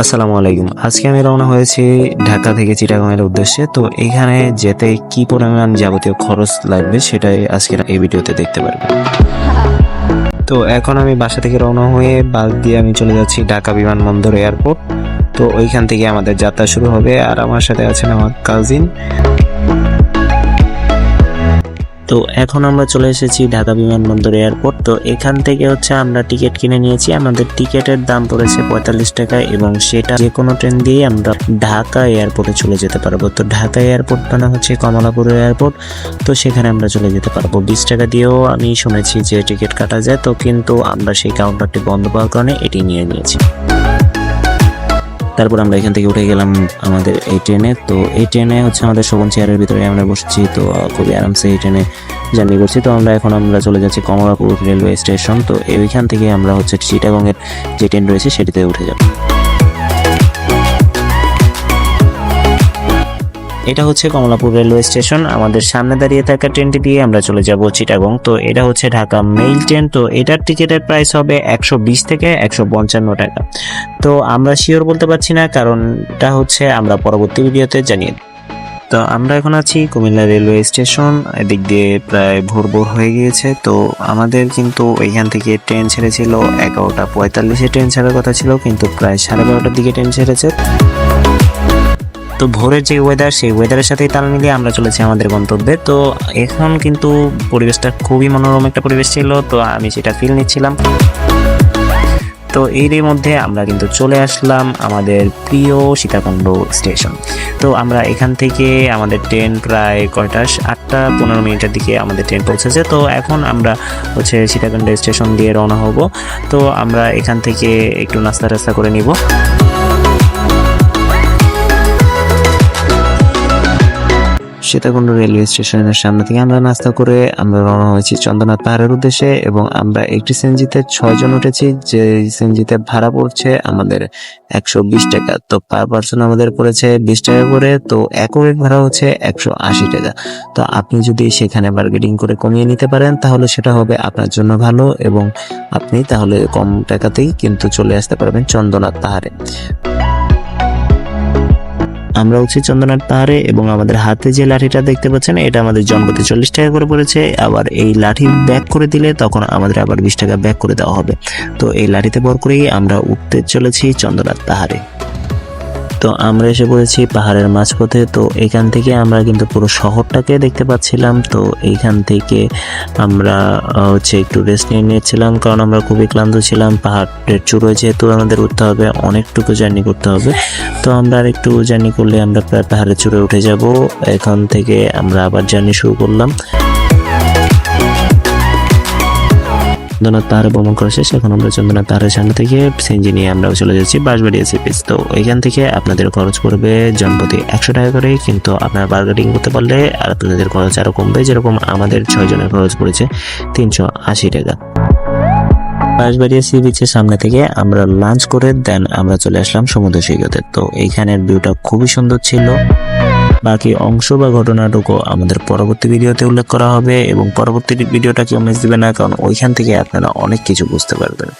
আসসালামু আলাইকুম। আজকে আমি রওনা হয়েছি ঢাকা থেকে চিটাগাংয়ের উদ্দেশ্যে। তো এখানে যেতে কি পরিমাণ যাবতীয় খরচ লাগবে সেটাই আজকে এই ভিডিওতে দেখতে পারবেন তো এখন আমি বাসা থেকে রওনা হয়ে বাস দিয়ে আমি চলে যাচ্ছি ঢাকা বিমানবন্দর এয়ারপোর্ট। তো ওইখান থেকে আমাদের যাত্রা শুরু হবে। আর আমার সাথে আছেন আমার কাজিন তো এখন আমরা চলে এসেছি ঢাকা বিমানবন্দর এয়ারপোর্ট। তো এখান থেকে হচ্ছে আমরা টিকিট কিনে নিয়েছি। আমাদের টিকিটের দাম পড়েছে পঁয়তাল্লিশ টাকা এবং সেটা যে কোনো ট্রেন দিয়ে আমরা ঢাকা এয়ারপোর্টে চলে যেতে পারব। তো ঢাকা এয়ারপোর্ট মানে হচ্ছে কমলাপুর এয়ারপোর্ট। তো সেখানে আমরা চলে যেতে পারব। বিশ টাকা দিয়েও আমি শুনেছি যে টিকিট কাটা যায়, তো কিন্তু আমরা সেই কাউন্টারটি বন্ধ পাওয়ার কারণে এটি নিয়ে নিয়েছি। তারপর আমরা এখান থেকে উঠে গেলাম আমাদের এই ট্রেনে তো এই ট্রেনে হচ্ছে আমাদের শোভন চেয়ারের ভিতরে আমরা বসছি। তো খুবই আরামসে এই ট্রেনে জার্নি করছি। তো আমরা এখন আমরা চলে যাচ্ছি কমলাপুর রেলওয়ে স্টেশন। তো এইখান থেকে আমরা হচ্ছে চিটাগংয়ের যে ট্রেন রয়েছে, সেটিতে উঠে যাব। এটা হচ্ছে কমলাপুর রেলওয়ে স্টেশন। আমাদের সামনে দাঁড়িয়ে থাকা ট্রেনটি দিয়ে আমরা চলে যাব চিটাগং। তো এটা হচ্ছে ঢাকা মেইল ট্রেন। তো এটার টিকিটের প্রাইস হবে একশো বিশ থেকে একশো পঞ্চান্ন টাকা। তো আমরা শিওর বলতে পারছি না, কারণটা হচ্ছে আমরা পরবর্তী ভিডিওতে জানিয়ে তো আমরা এখন আছি কুমিল্লা রেলওয়ে স্টেশন। এদিক দিয়ে প্রায় ভোর ভোর হয়ে গিয়েছে। তো আমাদের কিন্তু এখান থেকে ট্রেন ছেড়েছিল এগারোটা পঁয়তাল্লিশে। ট্রেন ছাড়ার কথা ছিল, কিন্তু প্রায় সাড়ে বারোটার দিকে ট্রেন ছেড়েছে। তো ভোরের যে ওয়েদার সেই ওয়েদারের সাথেই তাল মিলিয়ে আমরা চলেছি আমাদের গন্তব্যে। তো এখন কিন্তু পরিবেশটা খুবই মনোরম একটা পরিবেশ ছিল, তো আমি সেটা ফিল নিচ্ছিলাম। তো এরই মধ্যে আমরা কিন্তু চলে আসলাম আমাদের প্রিয় সীতাকুণ্ড স্টেশন। তো আমরা এখান থেকে আমাদের ট্রেন প্রায় কয়টা, আটটা, পনেরো মিনিটের দিকে আমাদের ট্রেন পৌঁছেছে। তো এখন আমরা হচ্ছে সীতাকুণ্ড স্টেশন দিয়ে রওনা হব। তো আমরা এখান থেকে একটু নাস্তা টাস্তা করে নিব। সীতাকুণ্ড রেলওয়ে স্টেশনের সামনে থেকে আমরা নাস্তা করে আমরা রওনা হয়েছি চন্দ্রনাথ পাহাড়ের উদ্দেশ্যে এবং আমরা একটি সেনজিতে ছয়জন উঠেছি। যে সেনজিতে ভাড়া পড়ছে আমাদের একশো বিশ টাকা। তো পার পার্সন আমাদের পড়েছে বিশ টাকা করে। তো একরের ভাড়া হচ্ছে একশো আশি টাকা। তো আপনি যদি সেখানে বার্গেটিং করে কমিয়ে নিতে পারেন, তাহলে সেটা হবে আপনার জন্য ভালো এবং আপনি তাহলে কম টাকাতেই কিন্তু চলে আসতে পারবেন চন্দ্রনাথ পাহাড়ে। আমরা উঠছি চন্দ্রনাথ পাহাড়ে এবং আমাদের হাতে যে লাঠিটা দেখতে পাচ্ছেন, এটা আমাদের জন্মতে চল্লিশ টাকা করে পড়েছে। আবার এই লাঠি ব্যাক করে দিলে তখন আমাদের আবার বিশ টাকা ব্যাক করে দেওয়া হবে। তো এই লাঠিতে বর করেই আমরা উঠতে চলেছি চন্দ্রনাথ পাহাড়ে তো আমরা এসে পড়েছি পাহাড়ের মাঝপথে, তো এখান থেকে আমরা কিন্তু পুরো শহরটাকে দেখতে পাচ্ছিলাম। তো এইখান থেকে আমরা হচ্ছে একটু রেস্ট নিয়ে নিয়েছিলাম, কারণ আমরা খুবই ক্লান্ত ছিলাম। পাহাড়ের চূড়োয় যেহেতু আমাদের উঠতে হবে, অনেকটুকু জার্নি করতে হবে। তো আমরা আর একটু জার্নি করলে আমরা প্রায় পাহাড়ের চূড়ে উঠে যাব। এখান থেকে আমরা আবার জার্নি শুরু করলাম। চন্দ্রনাথ তার ভ্রমণ করা শেষ। এখন আমরা চন্দ্রনাথ পাহাড়ের সামনে থেকে সেঞ্জি নিয়ে আমরা চলে যাচ্ছি বাঁশবাড়ি এসিপিস তো এখান থেকে আপনাদের খরচ পড়বে জনপ্রতি একশো টাকা করে, কিন্তু আপনারা বার্গেটিং করতে পারলে আর আপনাদের খরচ আরও কমবে, যেরকম আমাদের ছয়জনের খরচ পড়েছে তিনশো আশি টাকা। বাঁশবাড়িয়া সি বিচের সামনে থেকে আমরা লাঞ্চ করে দেন আমরা চলে আসলাম সমুদ্র সৈকতে। তো এইখানের ভিউটা খুবই সুন্দর ছিল। বাকি অংশ বা ঘটনাটুকু আমাদের পরবর্তী ভিডিওতে উল্লেখ করা হবে এবং পরবর্তী ভিডিওটা কেউ মিস দিবে না, কারণ ওইখান থেকে আপনারা অনেক কিছু বুঝতে পারবেন।